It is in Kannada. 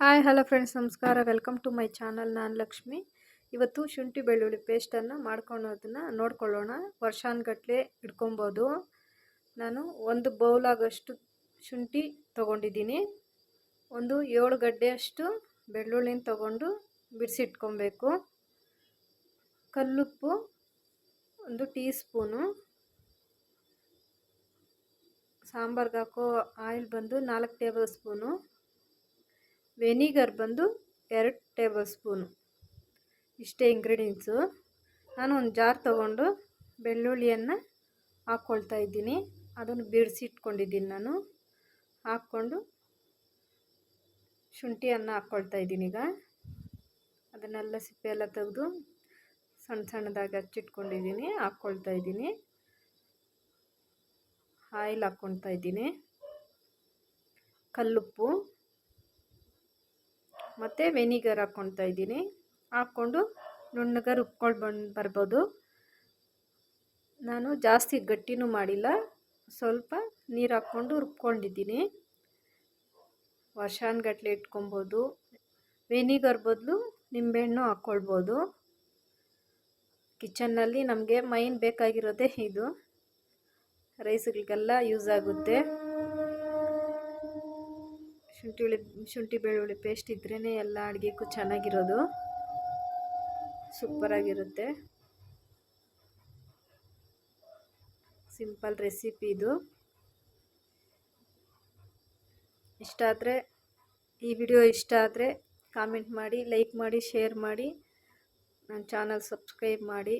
ಹಾಯ್, ಹಲೋ ಫ್ರೆಂಡ್ಸ್, ನಮಸ್ಕಾರ. Welcome to my channel. ನಾನು ಲಕ್ಷ್ಮಿ. ಇವತ್ತು ಶುಂಠಿ ಬೆಳ್ಳುಳ್ಳಿ ಪೇಸ್ಟನ್ನು ಮಾಡ್ಕೊಳೋದನ್ನು ನೋಡ್ಕೊಳ್ಳೋಣ. ವರ್ಷಾನ್ಗಟ್ಲೆ ಇಟ್ಕೊಬೋದು. ನಾನು ಒಂದು ಬೌಲಾಗಷ್ಟು ಶುಂಠಿ ತೊಗೊಂಡಿದ್ದೀನಿ. ಒಂದು ಏಳು ಗಡ್ಡೆಯಷ್ಟು ಬೆಳ್ಳುಳ್ಳಿನ ತೊಗೊಂಡು ಬಿಡಿಸಿಟ್ಕೊಬೇಕು ಕಲ್ಲುಪ್ಪು ಒಂದು ಟೀ ಸ್ಪೂನು ಸಾಂಬಾರ್ಗೆ ಹಾಕೋ ಆಯಿಲ್ ಬಂದು ನಾಲ್ಕು ಟೇಬಲ್ ಸ್ಪೂನು. ವೆನಿಗರ್ ಬಂದು ಎರಡು ಟೇಬಲ್ ಸ್ಪೂನು. ಇಷ್ಟೇ ಇಂಗ್ರೀಡಿಯೆಂಟ್ಸು ನಾನು ಒಂದು ಜಾರ್ ತೊಗೊಂಡು ಬೆಳ್ಳುಳ್ಳಿಯನ್ನು ಹಾಕ್ಕೊಳ್ತಾ ಇದ್ದೀನಿ. ಅದನ್ನು ಬಿಡಿಸಿಟ್ಕೊಂಡಿದ್ದೀನಿ ನಾನು. ಹಾಕ್ಕೊಂಡು ಶುಂಠಿಯನ್ನು ಹಾಕ್ಕೊಳ್ತಾ ಇದ್ದೀನಿ ಈಗ. ಅದನ್ನೆಲ್ಲ ಸಿಪ್ಪೆ ಎಲ್ಲ ತೆಗೆದು ಸಣ್ಣ ಸಣ್ಣದಾಗಿ ಹಚ್ಚಿಟ್ಕೊಂಡಿದ್ದೀನಿ. ಹಾಕ್ಕೊಳ್ತಾ ಇದ್ದೀನಿ. ಆಯಿಲ್ ಹಾಕ್ಕೊಳ್ತಾ ಇದ್ದೀನಿ. ಕಲ್ಲುಪ್ಪು. ಮತ್ತು ವೆನಿಗರ್ ಹಾಕ್ಕೊಳ್ತಾ ಇದ್ದೀನಿ. ಹಾಕ್ಕೊಂಡು ನುಣ್ಣಗೆ ರುಬ್ಕೊಂಡು ಬಂದು, ಬರ್ಬೋದು. ನಾನು ಜಾಸ್ತಿ ಗಟ್ಟಿನೂ ಮಾಡಿಲ್ಲ. ಸ್ವಲ್ಪ ನೀರು ಹಾಕ್ಕೊಂಡು ರುಬ್ಕೊಂಡಿದ್ದೀನಿ. ವರ್ಷಾನ್ಗಟ್ಲೆ ಇಟ್ಕೊಬೋದು. ವೆನಿಗರ್ ಬದಲು ನಿಂಬೆಹಣ್ಣು ಹಾಕ್ಕೊಳ್ಬೋದು. ಕಿಚನ್ನಲ್ಲಿ ನಮಗೆ ಮೈನ್ ಬೇಕಾಗಿರೋದೇ ಇದು. ರೈಸ್ಗಳಿಗೆಲ್ಲ ಯೂಸ್ ಆಗುತ್ತೆ. ಶುಂಠಿ ಶುಂಠಿ ಬೆಳ್ಳುಳ್ಳಿ ಪೇಸ್ಟ್ ಇದ್ರೇ ಎಲ್ಲ ಅಡುಗೆಗೂ ಚೆನ್ನಾಗಿರೋದು. ಸೂಪರಾಗಿರುತ್ತೆ. ಸಿಂಪಲ್ ರೆಸಿಪಿ ಇದು. ಇಷ್ಟ ಆದರೆ, ಈ ವಿಡಿಯೋ ಇಷ್ಟ ಆದರೆ ಕಾಮೆಂಟ್ ಮಾಡಿ ಲೈಕ್ ಮಾಡಿ ಶೇರ್ ಮಾಡಿ, ನನ್ನ ಚಾನಲ್ ಸಬ್ಸ್ಕ್ರೈಬ್ ಮಾಡಿ.